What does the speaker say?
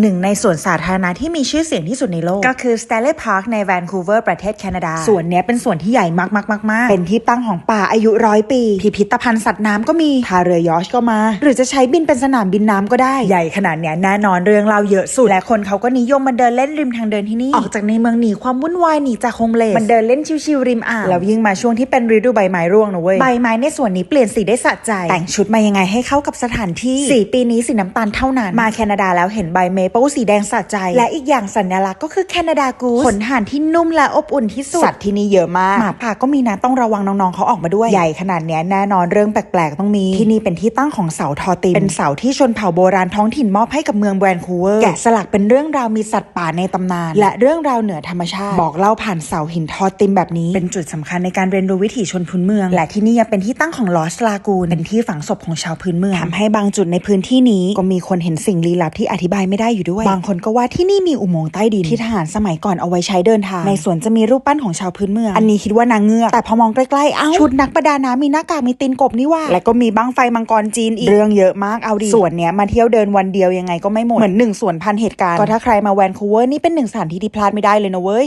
หนึ่งในสวนสาธารณะที่มีชื่อเสียงที่สุดในโลก ก็คือ Stanley Park ในแวนคูเวอร์ประเทศแคนาดาสวนเนี้ยเป็นสวนที่ใหญ่มากๆๆๆเป็นที่ตั้งของป่าอายุร้อยปี พิพิธภัณฑ์สัตว์น้ำก็มีท่าเรือยอชก็มา หรือจะใช้บินเป็นสนามบินน้ำก็ได้ ใหญ่ขนาดเนี้ยแน่นอนเรื่องเราเยอะสุด และคนเขาก็นิยมมาเดินเล่นริมทางเดินที่นี่ ออกจากในเมืองหนีความวุ่นวายหนีจากโฮมเลสมันเดินเล่นชิวๆริมอ่างแล้วยิ่งมาช่วงที่เป็นฤดูใบไม้ร่วงนะเว้ยใบไม้ในสวนนี้เปลี่ยนสีได้สะใจ แต่งชุดมายังไงให้เข้ากับสถานที่สีปีนี้สีน้ำตาลเท่านั้นมาแคนาดาแล้วเห็นใบเมเปิลสีแดงสะใจ และอีกอย่างสัญลักษณ์ก็คือแคนาดากูสขนห่านที่นุ่มและอบอุ่นที่สุดสัตว์ที่นี่เยอะมากหมาป่าก็มีนะต้องระวังน้องๆเขาออกมาด้วยใหญ่ขนาดเนี้ยแน่นอนเรื่องแปลกๆต้องมี ที่นี่เป็นที่ตั้งของเสาทอติมเป็นเสาที่ชนเผ่าโบราณท้องถิ่นมอบให้กับเมืองแวนคูเวอร์แกะสลักเป็นเรื่องราวมีสัตว์ป่าในตำนาน และเรื่องราวเหนือธรรมชาติ บอกเล่าผ่านเสาหินทอติมแบบนี้ เป็นจุดสำคัญในการเรียนรู้วิถีชนพื้นเมือง และที่นี่ยังเป็นที่ตั้งของลอสลากูนเป็นที่ฝังศพของชาวพื้นเมืองทำให้บางจุดในพื้นที่นี้ก็มีคนเห็นสิ่งลี้ลับที่อธิบายไม่ได้อยู่ด้วย บางคนก็ว่าที่นี่มีอุโมงค์ใต้ดินที่ทหารสมัยก่อนเอาไว้ใช้เดินทาง ในสวนจะมีรูปปั้นของชาวพื้นเมือง อันนี้คิดว่านางเงือก แต่พอมองใกล้ๆ เอ้า ชุดนักประดาน้ำมีหน้ากากมีตีนกบนี่ว่า และก็มีบั้งไฟมังกรจีนอีก เรื่องเยอะมากเอาดิสวนเนี้ยมาเที่ยวเดินวันเดียวยังไงก็ไม่หมด เหมือนหนึ่งสวนพันเหตุการณ์ ก็ถ้าใครมาแวนคูเวอร์นี่เป็นหนึ่งสถานที่ที่พลาดไม่ได้เลยนะเว้ย